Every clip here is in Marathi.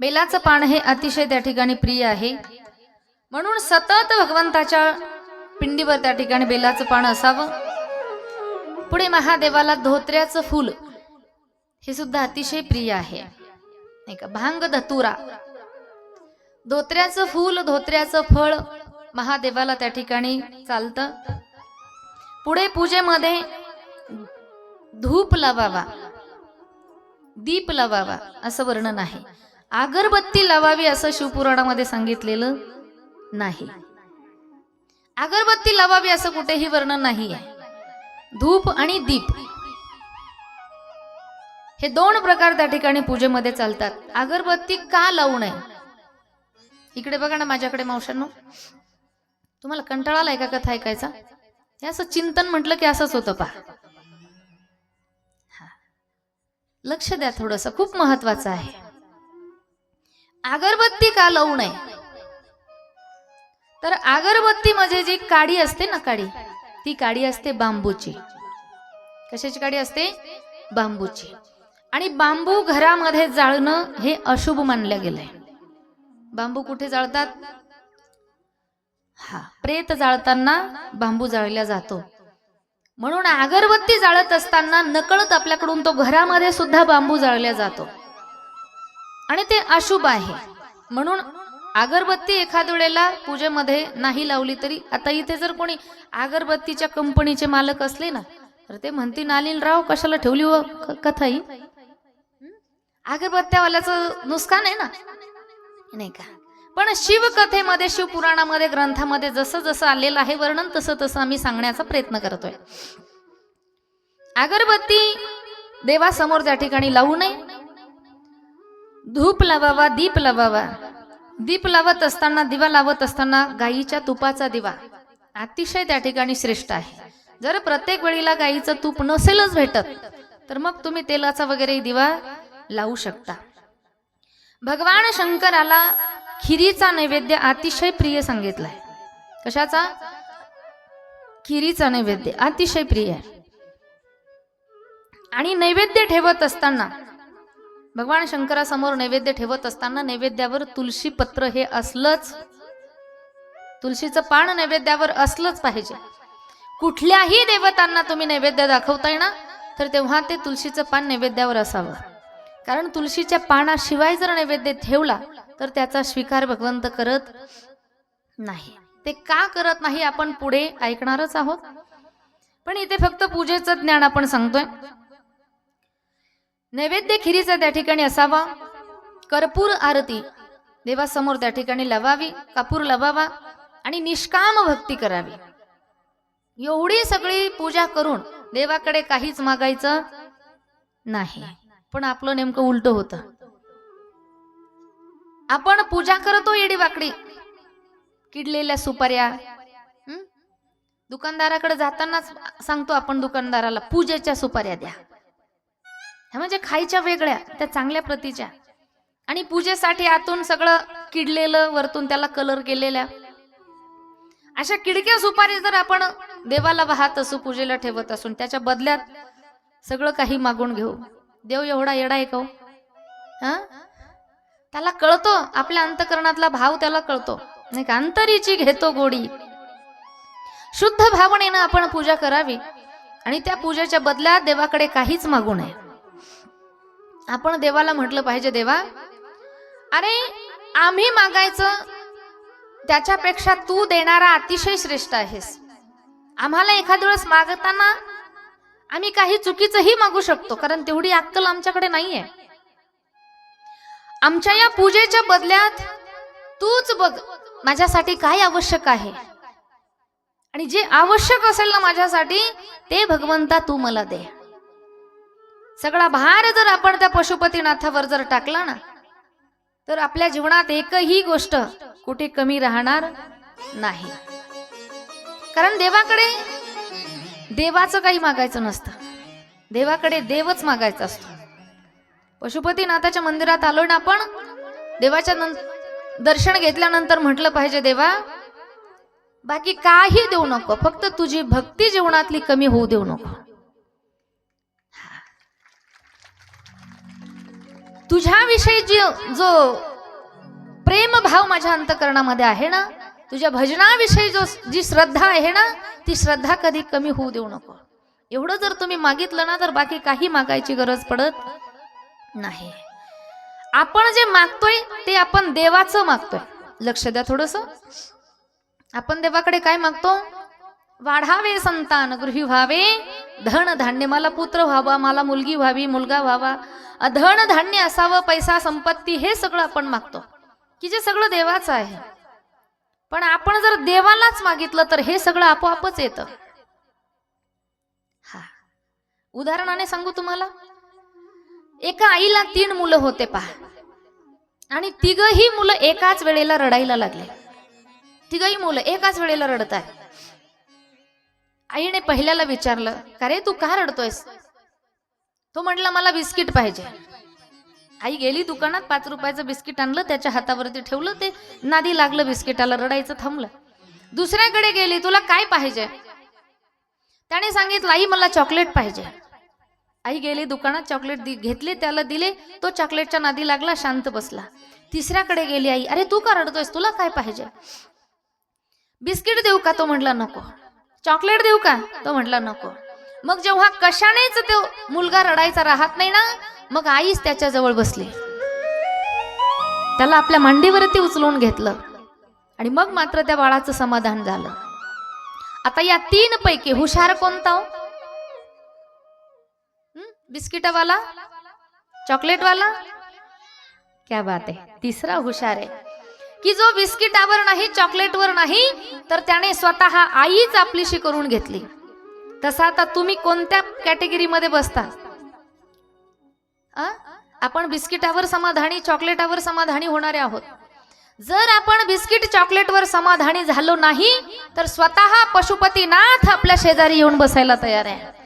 बेलाचं पान हे अतिशय त्या ठिकाणी प्रिय आहे. म्हणून सतत भगवंताच्या पिंडीवर त्या ठिकाणी बेलाचं पान असावं. पुढे महादेवाला धोत्र्याचं फूल हे सुद्धा अतिशय प्रिय आहे. नाही का? भांग धतुरा. धोत्र्याचं फूल धोत्र्याचं फळ महादेवाला त्या ठिकाणी चालतं. पुढे पूजेमध्ये धूप लावावा. दीप लावावा असं वर्णन आहे. अगरबत्ती लावावी असं शिवपुराणामध्ये सांगितलेलं नाही. अगरबत्ती लावावी असं कुठेही वर्णन नाही आहे धूप आणि दीप. हे दोन प्रकार त्या ठिकाणी पूजेमध्ये चालतात. अगरबत्ती का लावू नये? इकडे बघा ना माझ्याकडे मावशांनो तुम्हाला कंटाळा एका का कथा ऐकायचा? हे असं चिंतन म्हटलं की असंच होतं पहा. लक्ष द्या थोडस. खूप महत्वाचं आहे. अगरबत्ती का लावू नये? तर अगरबत्ती म्हणजे जी काडी असते ना काडी ती काडी असते बांबूची. कशाची काडी असते? बांबूची. आणि बांबू घरामध्ये जाळणं हे अशुभ मानलं गेलंय. बांबू कुठे जाळतात? हा प्रेत जाळताना बांबू जाळला जातो. म्हणून अगरबत्ती जाळत असताना नकळत आपल्याकडून तो घरामध्ये सुद्धा बांबू जाळला जातो. आणि ते अशुभ आहे. म्हणून अगरबत्ती एखाद वेळेला पूजेमध्ये नाही लावली तरी आता इथे जर कोणी अगरबत्तीच्या कंपनीचे मालक असले ना तर ते म्हणतील नालील राव कशाला ठेवली व क- कथा ही? अगरबत्त्यावाल्याचं नुकसान आहे ना? नाही का? पण शिवकथेमध्ये शिवपुराणामध्ये ग्रंथामध्ये जसं जसं आलेलं आहे वर्णन तसं तसं आम्ही सांगण्याचा प्रयत्न करतोय. अगरबत्ती देवासमोर त्या ठिकाणी लावू नये. धूप लावावा दीप लावावा. दीप लावत असताना दिवा लावत असताना गाईच्या तुपाचा दिवा. अतिशय त्या ठिकाणी श्रेष्ठ आहे. जर प्रत्येक वेळीला गाईचं तूप नसेलच भेटत तर मग तुम्ही तेलाचा वगैरे दिवा लावू शकता. भगवान शंकराला खिरीचा नैवेद्य अतिशय प्रिय सांगितलाय. कशाचा? खिरीचा नैवेद्य. अतिशय प्रिय. आहे आणि नैवेद्य ठेवत असताना भगवान शंकरासमोर नैवेद्य ठेवत असताना नैवेद्यावर तुलसी पत्र हे असलंच. तुलसीचं पान नैवेद्यावर असलंच पाहिजे. कुठल्याही देवतांना तुम्ही नैवेद्य दाखवताय ना तर तेव्हा ते तुलसीचं पान नैवेद्यावर असावं. कारण तुलसीच्या पानाशिवाय जर नैवेद्य ठेवला तर त्याचा स्वीकार भगवंत करत नाही. ते का करत नाही आपण पुढे ऐकणारच आहोत. पण इथे फक्त पूजेचं ज्ञान आपण सांगतोय. नैवेद्य खिरीचा त्या ठिकाणी असावा. कर्पूर आरती देवासमोर त्या ठिकाणी लावावी कापूर लावावा आणि निष्काम भक्ती करावी. एवढी सगळी पूजा करून देवाकडे काहीच मागायचं नाही. पण आपलं नेमकं उलट होतं. आपण पूजा करतो येडी वाकडी. किडलेल्या सुपाऱ्या दुकानदाराकडे जातानाच सांगतो आपण दुकानदाराला पूजेच्या सुपाऱ्या द्या. ह्या म्हणजे खायच्या वेगळ्या त्या चांगल्या प्रतीच्या. आणि पूजेसाठी आतून सगळं किडलेलं वरतून त्याला कलर केलेल्या. अशा किडक्या सुपारी जर आपण देवाला वाहत असू पूजेला ठेवत असून त्याच्या बदल्यात सगळं काही मागून घेऊ. देव एवढा येडा आहे का हो? त्याला कळतो आपल्या अंतकरणातला भाव त्याला कळतो. नाही का? अंतरीची घेतो गोडी. शुद्ध भावनेनं आपण पूजा करावी. आणि त्या पूजेच्या बदल्यात देवाकडे काहीच मागू नये. आपण देवाला म्हटलं पाहिजे देवा. अरे आम्ही मागायचं त्याच्यापेक्षा तू देणारा अतिशय श्रेष्ठ आहेस. आम्हाला एखाद्या वेळेस मागताना आम्ही काही चुकीचंही मागू शकतो कारण तेवढी अक्कल आमच्याकडे नाहीये. आमच्या या पूजेच्या बदल्यात तूच बघ माझ्यासाठी काय आवश्यक आहे. आणि जे आवश्यक असेल ना माझ्यासाठी ते भगवंता तू मला दे. सगळा भार जर आपण त्या पशुपतीनाथावर जर टाकला ना तर आपल्या जीवनात एकही गोष्ट कुठे कमी राहणार नाही. कारण देवाकडे देवाचं काही मागायचं नसतं. देवाकडे देवच मागायचा असतो. पशुपतीनाथाच्या मंदिरात आलो ना आपण देवाच्या दर्शन घेतल्यानंतर म्हटलं पाहिजे देवा बाकी काही देऊ नको. फक्त तुझी भक्ती जीवनातली कमी होऊ देऊ नको. तुझ्याविषयी जी जो प्रेम भाव माझ्या अंतकरणामध्ये आहे ना तुझ्या भजनाविषयी जो जी श्रद्धा आहे ना ती श्रद्धा कधी कमी होऊ देऊ नको. एवढं जर तुम्ही मागितलं ना तर बाकी काही मागायची गरज पडत नाही. आपण जे मागतोय ते आपण देवाचं मागतोय. लक्ष द्या थोडस. आपण देवाकडे काय मागतो? वाढावे संतान गृही व्हावे. धन धान्य मला पुत्र व्हावा मला मुलगी व्हावी मुलगा व्हावा. धन धान्य असावं पैसा संपत्ती हे सगळं आपण मागतो. की जे सगळं देवाचं आहे. पण आपण जर देवालाच मागितलं तर हे सगळं आपोआपच येतं. हा. उदाहरणाने सांगू तुम्हाला. एका आईला तीन मुलं होते पहा. आणि तिघही मुलं एकाच वेळेला रडायला लागले. तिघही मुलं एकाच वेळेला रडत आहे आईने पहिल्याला विचारलं का रे तू का रडतोयस? तो म्हटला मला बिस्किट पाहिजे. आई गेली दुकानात पाच रुपयाचं बिस्किट आणलं त्याच्या हातावरती ठेवलं ते नादी लागलं बिस्किटाला रडायचं थांबलं. दुसऱ्याकडे गेली तुला काय पाहिजे? त्याने सांगितलं आई मला चॉकलेट पाहिजे. आई गेली दुकानात चॉकलेट दि- घेतले त्याला दिले तो चॉकलेटच्या नादी लागला शांत बसला. तिसऱ्याकडे गेली आई अरे तू का रडतोयस? तुला काय पाहिजे? बिस्किट देऊ का? तो म्हटला नको. चॉकलेट देऊ का? तो म्हटला नको. मग जेव्हा कशानेच तो मुलगा रडायचा राहत नाही ना मग आईच त्याच्याजवळ बसली. त्याला आपल्या मांडीवरती उचलून घेतलं. आणि मग मात्र त्या बाळाचं समाधान झालं. आता या तीन पैकी हुशार कोणता हो? बिस्किटवाला? चॉकलेटवाला? क्या बात आहे. तिसरा हुशार आहे. की जो बिस्किटावर नाही चॉकलेटवर नाही तर त्याने स्वतः आईच आपलीशी करून घेतली. तसा आता तुम्ही कोणत्या कॅटेगरीमध्ये बसता? आपण बिस्किटावर समाधानी चॉकलेटावर समाधानी होणारे आहोत. जर आपण बिस्किट चॉकलेटवर समाधानी झालो नाही तर स्वतः पशुपतीनाथ आपल्या शेजारी येऊन बसायला तयार आहे.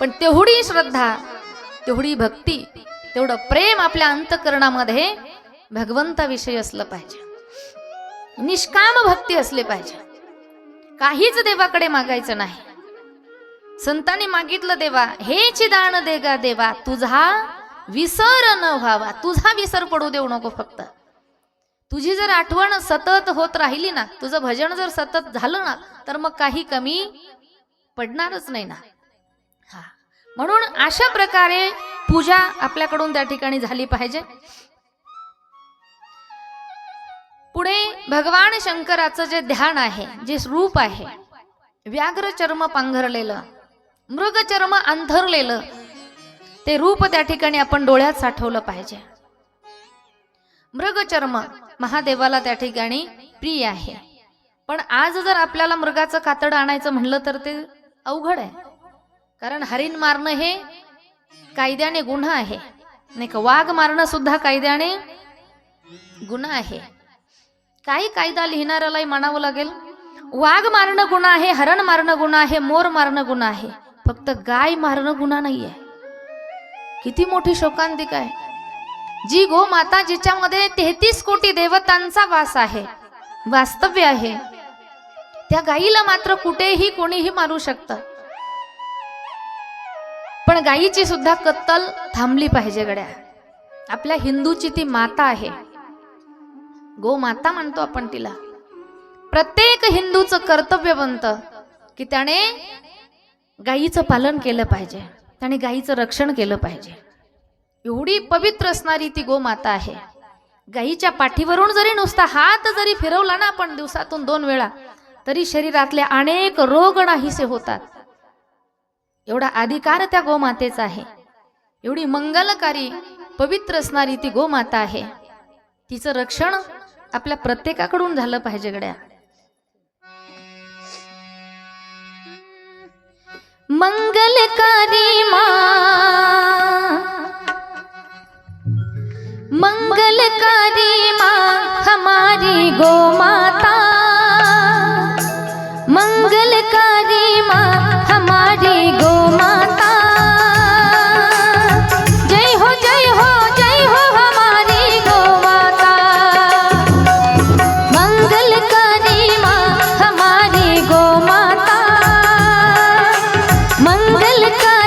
पण तेवढी श्रद्धा तेवढी भक्ती तेवढं प्रेम आपल्या अंतकरणामध्ये भगवंताविषयी असलं पाहिजे. निष्काम भक्ती असली पाहिजे. काहीच देवाकडे मागायचं नाही. संतांनी मागितलं देवा हे दान देगा देवा तुझा विसर न व्हावा. तुझा विसर पडू देऊ नको फक्त. तुझी जर आठवण सतत होत राहिली ना तुझं भजन जर सतत झालं ना तर मग काही कमी पडणारच नाही ना. हा. म्हणून अशा प्रकारे पूजा आपल्याकडून त्या ठिकाणी झाली पाहिजे. पुढे भगवान शंकराचं जे ध्यान आहे जे रूप आहे व्याघ्र चर्म पांघरलेलं मृग चर्म अंथरलेलं ते रूप त्या ठिकाणी आपण डोळ्यात साठवलं पाहिजे. मृग चर्म महादेवाला त्या ठिकाणी प्रिय आहे. पण आज जर आपल्याला मृगाचं कातड आणायचं म्हणलं तर ते अवघड आहे. कारण हरिण मारणं हे कायद्याने गुन्हा आहे. नाही का वाघ मारणं सुद्धा कायद्याने गुन्हा आहे. काही कायदा लिहिणाऱ्यालाही म्हणावं लागेल वाघ मारणं गुन्हा आहे हरण मारणं गुन्हा आहे मोर मारणं गुन्हा आहे फक्त गाय मारणं गुन्हा नाही आहे किती मोठी शोकांतिका आहे. जी गो माता जिच्यामध्ये तेहतीस कोटी देवतांचा वास आहे वास्तव्य आहे. त्या गाईला मात्र कुठेही कोणीही मारू शकतं. पण गायीची सुद्धा कत्तल थांबली पाहिजे गड्या. आपल्या हिंदूची ती माता आहे. गोमाता म्हणतो आपण तिला. प्रत्येक हिंदूचं कर्तव्य बनतं की त्याने गायीचं पालन केलं पाहिजे त्याने गायीचं रक्षण केलं पाहिजे. एवढी पवित्र असणारी ती गोमाता आहे. गायीच्या पाठीवरून जरी नुसता हात जरी फिरवला ना आपण दिवसातून दोन वेळा तरी शरीरातले अनेक रोग नाहीसे होतात. एवढा अधिकार त्या गोमातेचा आहे. एवढी मंगलकारी पवित्र असणारी ती गोमाता आहे. तिचं रक्षण आपल्या प्रत्येकाकडून झालं पाहिजे गड्या. मंगलकारी मा. मंगलकारी मा हमारी गो माता मंगलकारी मा हमारी गो मंगलकारी माँ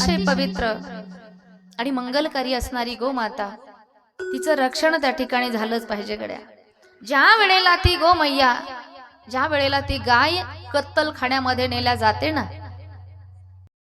अतिशय पवित्र आणि मंगलकारी असणारी गोमाता. तिचं रक्षण त्या ठिकाणी झालंच पाहिजे गड्या. ज्या वेळेला ती गोमय्या ज्या वेळेला ती गाय कत्तल खाण्यामध्ये नेल्या जाते ना